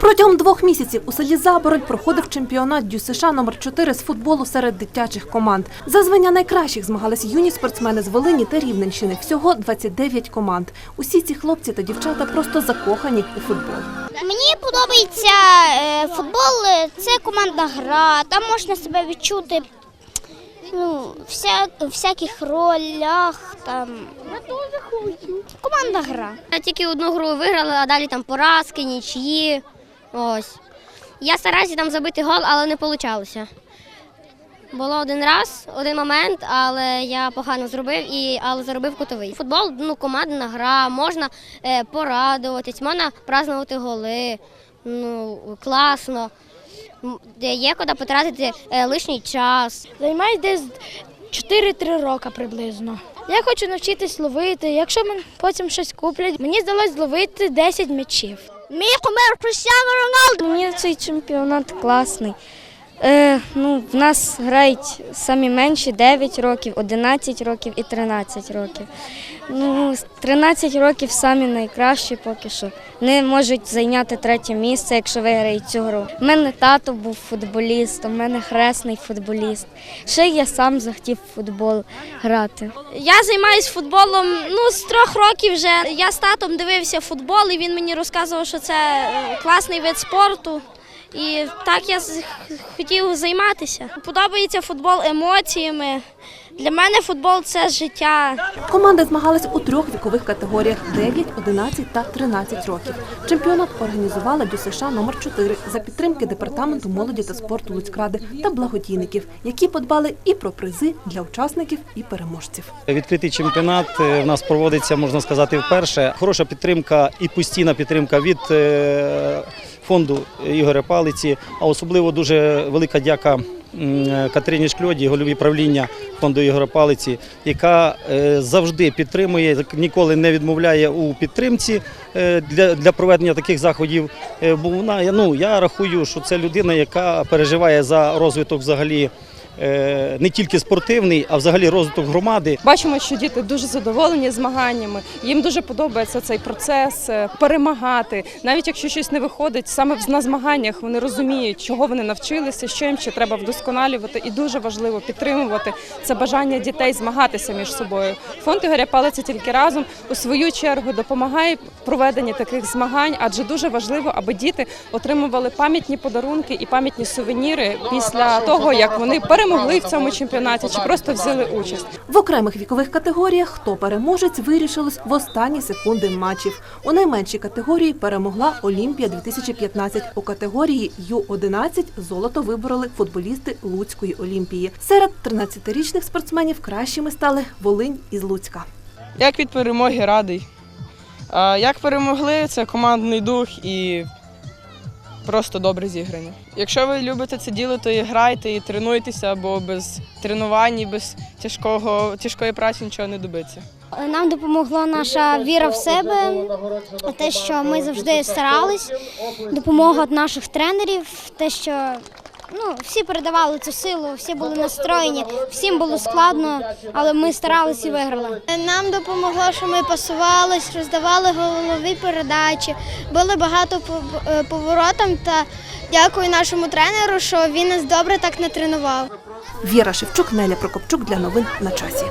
Протягом двох місяців у селі Забороль проходив чемпіонат Дю США номер 4 з футболу серед дитячих команд. За звання найкращих змагались юні спортсмени з Волині та Рівненщини. Всього 29 команд. Усі ці хлопці та дівчата просто закохані у футбол. Мені подобається е, футбол, е, це командна гра, там можна себе відчути ну, вся, всяких ролях. Там. Хочу. Командна гра. Я тільки одну гру виграла, а далі там поразки, нічиї. Ось. Я стараюся там забити гол, але не вийшло. Було один раз, один момент, але я погано зробив, і, але заробив кутовий. Футбол ну, командна гра, можна е, порадуватись, можна празднувати голи. Ну, класно. Є куди потратити е, лишній час. Займаюсь десь 4-3 роки приблизно. Я хочу навчитись ловити. Якщо мені потім щось куплять, мені здалось зловити 10 м'ячів. Мій кумир Кристіано Роналду. Мені цей чемпіонат класний. Е, ну, в нас грають самі менші 9 років, 11 років і 13 років. Ну, з 13 років самі найкращі поки що. Вони можуть зайняти третє місце, якщо виграють цю гру. У мене тато був футболістом, у мене хресний футболіст. Ще я сам захотів футбол грати. Я займаюся футболом ну, з трьох років вже. Я з татом дивився футбол, і він мені розказував, що це е, класний вид спорту. І так я хотів займатися. Подобається футбол емоціями. Для мене футбол це життя. Команди змагались у трьох вікових категоріях 9, 11 та 13 років. Чемпіонат організувала Дю США номер 4 за підтримки департаменту молоді та спорту Луцькради та благодійників, які подбали і про призи для учасників і переможців. Відкритий чемпіонат е, в нас проводиться, можна сказати, вперше. Хороша підтримка і постійна підтримка від е, фонду Ігоря Палиці, а особливо дуже велика дяка Катерині Шкльоді, голові правління фонду Ігора Палиці, яка е, завжди підтримує, ніколи не відмовляє у підтримці е, для, для проведення таких заходів. Е, Бо вона, ну, я рахую, що це людина, яка переживає за розвиток взагалі. Е, Не тільки спортивний, а взагалі розвиток громади. Бачимо, що діти дуже задоволені змаганнями. Їм дуже подобається цей процес е, перемагати. Навіть якщо щось не виходить, саме на змаганнях вони розуміють, чого вони навчилися, що їм ще треба вдосконалювати. І дуже важливо підтримувати це бажання дітей змагатися між собою. Фонд Ігоря Палиця тільки разом у свою чергу допомагає проведенні таких змагань, адже дуже важливо, аби діти отримували пам'ятні подарунки і пам'ятні сувеніри після того, як вони перемогли в цьому чемпіонаті чи просто взяли участь. В окремих вікових категоріях хто переможець вирішилось в останні секунди матчів. У найменшій категорії перемогла Олімпія 2015. У категорії Ю-11 золото вибороли футболісти Луцької Олімпії. Серед 13-річних спортсменів кращими стали Волинь із Луцька. Як від перемоги радий. Як перемогли, це командний дух і просто добре зіграні. Якщо ви любите це діло, то і грайте, і тренуйтеся, бо без тренувань і без тяжкого, тяжкої праці нічого не добиться. Нам допомогла наша віра в себе, те, що ми завжди старались, допомога наших тренерів, те, що ну, всі передавали цю силу, всі були настроєні, всім було складно, але ми старалися і виграли. Нам допомогло, що ми пасувались, роздавали голові передачі, били багато по- е, поворотам та дякую нашому тренеру, що він нас добре так натренував. Віра Шевчук, Неля Прокопчук для новин на часі.